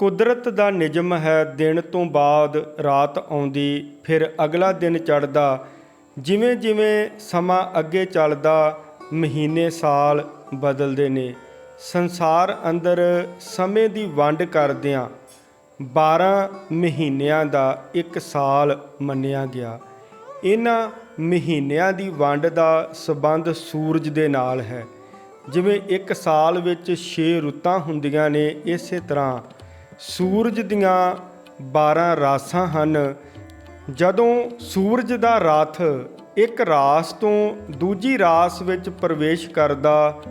ਕੁਦਰਤ ਦਾ ਨਿਯਮ ਹੈ, ਦਿਨ ਤੋਂ ਬਾਅਦ ਰਾਤ ਆਉਂਦੀ, ਫਿਰ ਅਗਲਾ ਦਿਨ ਚੜ੍ਹਦਾ। ਜਿਵੇਂ ਜਿਵੇਂ ਸਮਾਂ ਅੱਗੇ ਚੱਲਦਾ, ਮਹੀਨੇ ਸਾਲ ਬਦਲਦੇ ਨੇ। ਸੰਸਾਰ ਅੰਦਰ ਸਮੇਂ ਦੀ ਵੰਡ ਕਰਦਿਆਂ 12 ਮਹੀਨਿਆਂ ਦਾ ਇੱਕ ਸਾਲ ਮੰਨਿਆ ਗਿਆ। ਇਹਨਾਂ ਮਹੀਨਿਆਂ ਦੀ ਵੰਡ ਦਾ ਸਬੰਧ ਸੂਰਜ ਦੇ ਨਾਲ ਹੈ। ਜਿਵੇਂ ਇੱਕ ਸਾਲ ਵਿੱਚ 6 ਰੁੱਤਾਂ ਹੁੰਦੀਆਂ ਨੇ, ਇਸੇ ਤਰ੍ਹਾਂ ਸੂਰਜ ਦੀਆਂ 12 ਰਾਸਾਂ ਹਨ। ਜਦੋਂ ਸੂਰਜ ਦਾ ਰਥ ਇੱਕ ਰਾਸ ਤੋਂ ਦੂਜੀ ਰਾਸ ਵਿੱਚ ਪ੍ਰਵੇਸ਼ ਕਰਦਾ,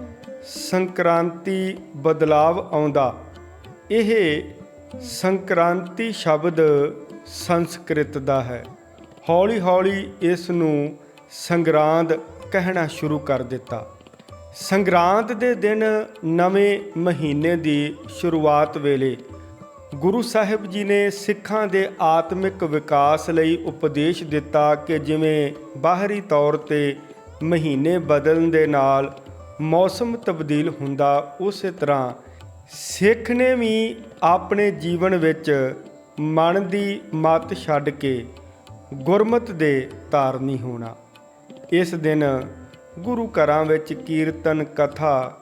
ਸੰਕ੍ਰਾਂਤੀ ਬਦਲਾਵ ਆਉਂਦਾ। ਇਹ ਸੰਕ੍ਰਾਂਤੀ ਸ਼ਬਦ ਸੰਸਕ੍ਰਿਤ ਦਾ ਹੈ। ਹੌਲੀ-ਹੌਲੀ ਇਸ ਨੂੰ ਸੰਗਰਾਂਦ ਕਹਿਣਾ ਸ਼ੁਰੂ ਕਰ ਦਿੱਤਾ। ਸੰਗਰਾਂਦ ਦੇ ਦਿਨ ਨਵੇਂ ਮਹੀਨੇ ਦੀ ਸ਼ੁਰੂਆਤ ਵੇਲੇ ਗੁਰੂ ਸਾਹਿਬ ਜੀ ਨੇ ਸਿੱਖਾਂ ਦੇ ਆਤਮਿਕ ਵਿਕਾਸ ਲਈ ਉਪਦੇਸ਼ ਦਿੱਤਾ ਕਿ ਜਿਵੇਂ ਬਾਹਰੀ ਤੌਰ ਤੇ ਮਹੀਨੇ ਬਦਲਣ ਦੇ ਨਾਲ ਮੌਸਮ ਤਬਦੀਲ ਹੁੰਦਾ, ਉਸੇ ਤਰ੍ਹਾਂ ਸਿੱਖ ਨੇ ਵੀ ਆਪਣੇ ਜੀਵਨ ਵਿੱਚ ਮਨ ਦੀ ਮਤ ਛੱਡ ਕੇ ਗੁਰਮਤ ਦੇ ਧਾਰਨੀ ਹੋਣਾ। ਇਸ ਦਿਨ ਗੁਰੂ ਘਰਾਂ ਵਿੱਚ ਕੀਰਤਨ, ਕਥਾ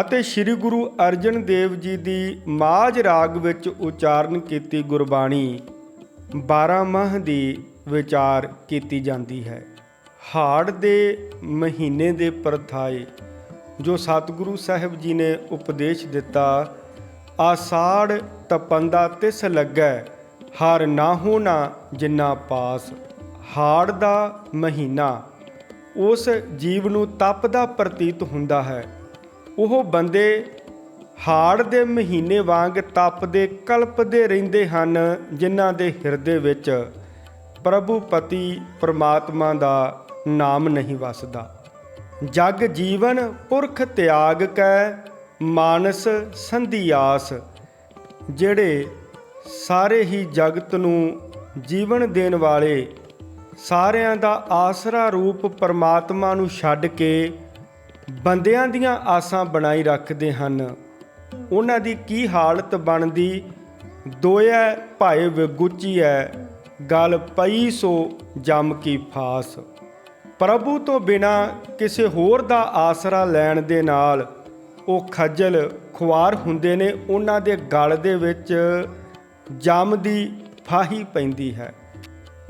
ਅਤੇ ਸ੍ਰੀ ਗੁਰੂ ਅਰਜਨ ਦੇਵ ਜੀ ਦੀ ਮਾਝ ਰਾਗ ਵਿੱਚ ਉਚਾਰਨ ਕੀਤੀ ਗੁਰਬਾਣੀ 12 ਮਾਹ ਦੀ ਵਿਚਾਰ ਕੀਤੀ ਜਾਂਦੀ ਹੈ। ਹਾੜ ਦੇ ਮਹੀਨੇ ਦੇ ਪਰਥਾਏ ਜੋ ਸਤਿਗੁਰੂ ਸਾਹਿਬ ਜੀ ਨੇ ਉਪਦੇਸ਼ ਦਿੱਤਾ, ਆਸਾੜ ਤਪੰਦਾ ਤਿਸ ਲੱਗੈ, ਹਰ ਨਾ ਹੋਣਾ ਜਿੰਨਾ ਪਾਸ। ਹਾੜ ਦਾ ਮਹੀਨਾ ਉਸ ਜੀਵ ਨੂੰ ਤਪ ਦਾ ਪ੍ਰਤੀਤ ਹੁੰਦਾ ਹੈ। ਉਹ ਬੰਦੇ ਹਾੜ ਦੇ ਮਹੀਨੇ ਵਾਂਗ ਤਪਦੇ, ਕਲਪਦੇ ਰਹਿੰਦੇ ਹਨ, ਜਿਨ੍ਹਾਂ ਦੇ ਹਿਰਦੇ ਵਿੱਚ ਪ੍ਰਭੂ ਪਤੀ ਪ੍ਰਮਾਤਮਾ ਦਾ ਨਾਮ ਨਹੀਂ ਵਸਦਾ। ਜਗ ਜੀਵਨ ਪੁਰਖ ਤਿਆਗ ਕੈ, ਮਾਨਸ ਸੰਧਿਆਸ ਜਿਹੜੇ ਸਾਰੇ ਹੀ ਜਗਤ ਨੂੰ ਜੀਵਨ ਦੇਣ ਵਾਲੇ ਸਾਰਿਆਂ ਦਾ ਆਸਰਾ ਰੂਪ ਪਰਮਾਤਮਾ ਨੂੰ ਛੱਡ ਕੇ ਬੰਦਿਆਂ ਦੀਆਂ ਆਸਾਂ ਬਣਾਈ ਰੱਖਦੇ ਹਨ। ਉਹਨਾਂ ਦੀ ਕੀ ਹਾਲਤ ਬਣਦੀ? ਦੋਇਐ ਭਾਏ ਵਿਗੁਚੀਐ ਗਲ ਪਈ ਸੋ ਜਮ ਕੀ ਫਾਸ। ਪ੍ਰਭੂ ਤੋਂ ਬਿਨਾ ਕਿਸੇ ਹੋਰ ਦਾ ਆਸਰਾ ਲੈਣ ਦੇ ਨਾਲ ਉਹ ਖੱਜਲ ਖੁਆਰ ਹੁੰਦੇ ਨੇ, ਉਹਨਾਂ ਦੇ ਗਲ ਦੇ ਵਿੱਚ ਜਮ ਦੀ ਫਾਹੀ ਪੈਂਦੀ ਹੈ।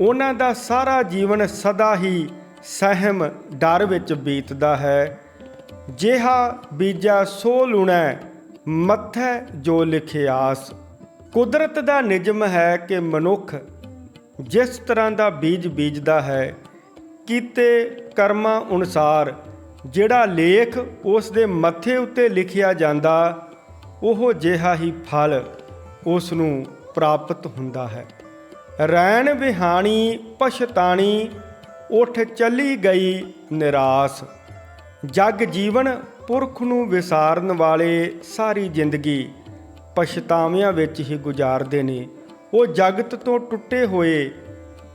ਉਹਨਾਂ ਦਾ ਸਾਰਾ ਜੀਵਨ ਸਦਾ ਹੀ ਸਹਿਮ ਡਰ ਵਿੱਚ ਬੀਤਦਾ ਹੈ। ਜਿਹਾ ਬੀਜਾ ਸੋ ਲੁਣੈ, ਮੱਥੈ ਜੋ ਲਿਖਿਆਸ ਕੁਦਰਤ ਦਾ ਨਿਯਮ ਹੈ ਕਿ ਮਨੁੱਖ ਜਿਸ ਤਰ੍ਹਾਂ ਦਾ ਬੀਜ ਬੀਜਦਾ ਹੈ, ਕੀਤੇ ਕਰਮਾਂ ਅਨੁਸਾਰ ਜਿਹੜਾ ਲੇਖ ਉਸ ਦੇ ਮੱਥੇ ਉੱਤੇ ਲਿਖਿਆ ਜਾਂਦਾ, ਉਹ ਜਿਹਾ ਹੀ ਫਲ ਉਸ ਨੂੰ ਪ੍ਰਾਪਤ ਹੁੰਦਾ ਹੈ। ਰੈਣ ਵਿਹਾਣੀ ਪਛਤਾਣੀ, ਉਠ ਚਲੀ ਗਈ ਨਿਰਾਸ। ਜਗ ਜੀਵਨ ਪੁਰਖ ਨੂੰ ਵਿਸਾਰਨ ਵਾਲੇ ਸਾਰੀ ਜ਼ਿੰਦਗੀ ਪਛਤਾਵਿਆਂ ਵਿੱਚ ਹੀ ਗੁਜ਼ਾਰਦੇ ਨੇ। ਉਹ ਜਗਤ ਤੋਂ ਟੁੱਟੇ ਹੋਏ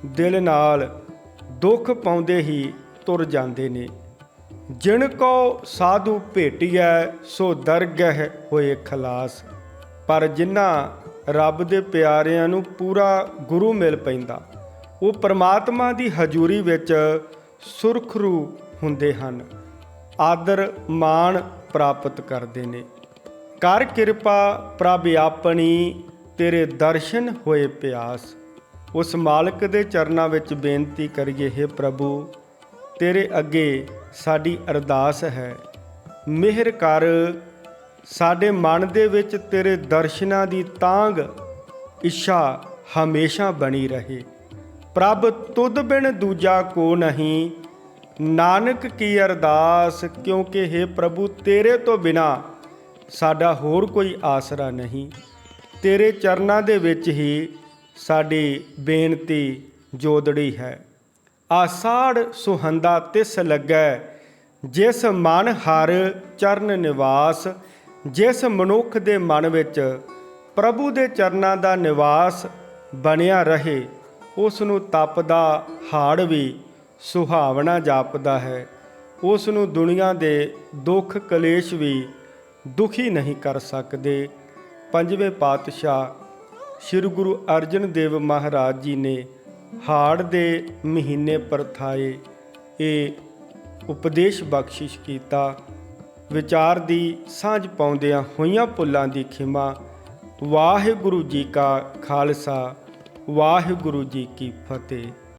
ਦਿਲ ਨਾਲ ਦੁੱਖ ਪਾਉਂਦੇ ਹੀ ਤੁਰ ਜਾਂਦੇ ਨੇ। ਜਿਣ ਕੋ ਸਾਧੂ ਭੇਟਿਐ, ਸੋ ਦਰਗਹਿ ਹੋਏ ਖਲਾਸ। ਪਰ ਜਿਨ੍ਹਾਂ ਰੱਬ ਦੇ ਪਿਆਰਿਆਂ ਨੂੰ ਪੂਰਾ ਗੁਰੂ ਮਿਲ ਪੈਂਦਾ, ਉਹ ਪਰਮਾਤਮਾ ਦੀ ਹਜ਼ੂਰੀ ਵਿੱਚ ਸੁਰਖਰੂ ਹੁੰਦੇ ਹਨ। ਆਦਰ ਮਾਣ ਪ੍ਰਾਪਤ ਕਰਦੇ ਨੇ। ਕਰ ਕਿਰਪਾ ਪ੍ਰਭ ਆਪਣੀ, ਤੇਰੇ ਦਰਸ਼ਨ ਹੋਏ ਪਿਆਸ। ਉਸ ਮਾਲਕ ਦੇ ਚਰਨਾਂ ਵਿੱਚ ਬੇਨਤੀ ਕਰੀਏ हे ਪ੍ਰਭੂ, ਤੇਰੇ ਅੱਗੇ ਸਾਡੀ ਅਰਦਾਸ ਹੈ। ਮਿਹਰ ਕਰ, ਸਾਡੇ ਮਨ ਦੇ ਵਿੱਚ ਤੇਰੇ ਦਰਸ਼ਨਾਂ ਦੀ ਤਾਂਗ ਇੱਛਾ ਹਮੇਸ਼ਾ ਬਣੀ ਰਹੇ। ਪ੍ਰਭ, ਤੁਧ ਬਿਨ ਦੂਜਾ ਕੋ ਨਹੀਂ ਨਾਨਕ ਕੀ ਅਰਦਾਸ, ਕਿਉਂਕਿ हे ਪ੍ਰਭੂ ਤੇਰੇ ਤੋਂ ਬਿਨਾ ਸਾਡਾ ਹੋਰ ਕੋਈ ਆਸਰਾ ਨਹੀਂ। ਤੇਰੇ ਚਰਨਾਂ ਦੇ ਵਿੱਚ ਹੀ ਸਾਡੀ ਬੇਨਤੀ ਜੋਦੜੀ ਹੈ। ਆਸਾੜ ਸੁਹੰਦਾ ਤਿਸ ਲੱਗੈ, ਜਿਸ ਮਨ ਹਰ ਚਰਨ ਨਿਵਾਸ, ਜਿਸ ਮਨੁੱਖ ਦੇ ਮਨ ਵਿੱਚ ਪ੍ਰਭੂ ਦੇ ਚਰਨਾਂ ਦਾ ਨਿਵਾਸ ਬਣਿਆ ਰਹੇ ਉਸ ਨੂੰ ਤਪ ਦਾ ਹਾੜ ਵੀ ਸੁਹਾਵਣਾ ਜਾਪਦਾ ਹੈ। ਉਸ ਨੂੰ ਦੁਨੀਆ ਦੇ ਦੁੱਖ ਕਲੇਸ਼ ਵੀ ਦੁਖੀ ਨਹੀਂ ਕਰ ਸਕਦੇ। ਪੰਜਵੇਂ ਪਾਤਸ਼ਾਹ ਸ੍ਰੀ ਗੁਰੂ ਅਰਜਨ ਦੇਵ ਮਹਾਰਾਜ ਜੀ ਨੇ ਹਾੜ ਦੇ ਮਹੀਨੇ ਪਰਥਾਏ ਇਹ ਉਪਦੇਸ਼ ਬਖਸ਼ਿਸ਼ ਕੀਤਾ। ਵਿਚਾਰ ਦੀ ਸਾਂਝ ਪਾਉਂਦਿਆਂ ਹੋਈਆਂ ਭੁੱਲਾਂ ਦੀ ਖਿਮਾ, ਵਾਹਿਗੁਰੂ ਜੀ ਕਾ ਖਾਲਸਾ, ਵਾਹਿਗੁਰੂ ਜੀ ਕੀ ਫਤਿਹ।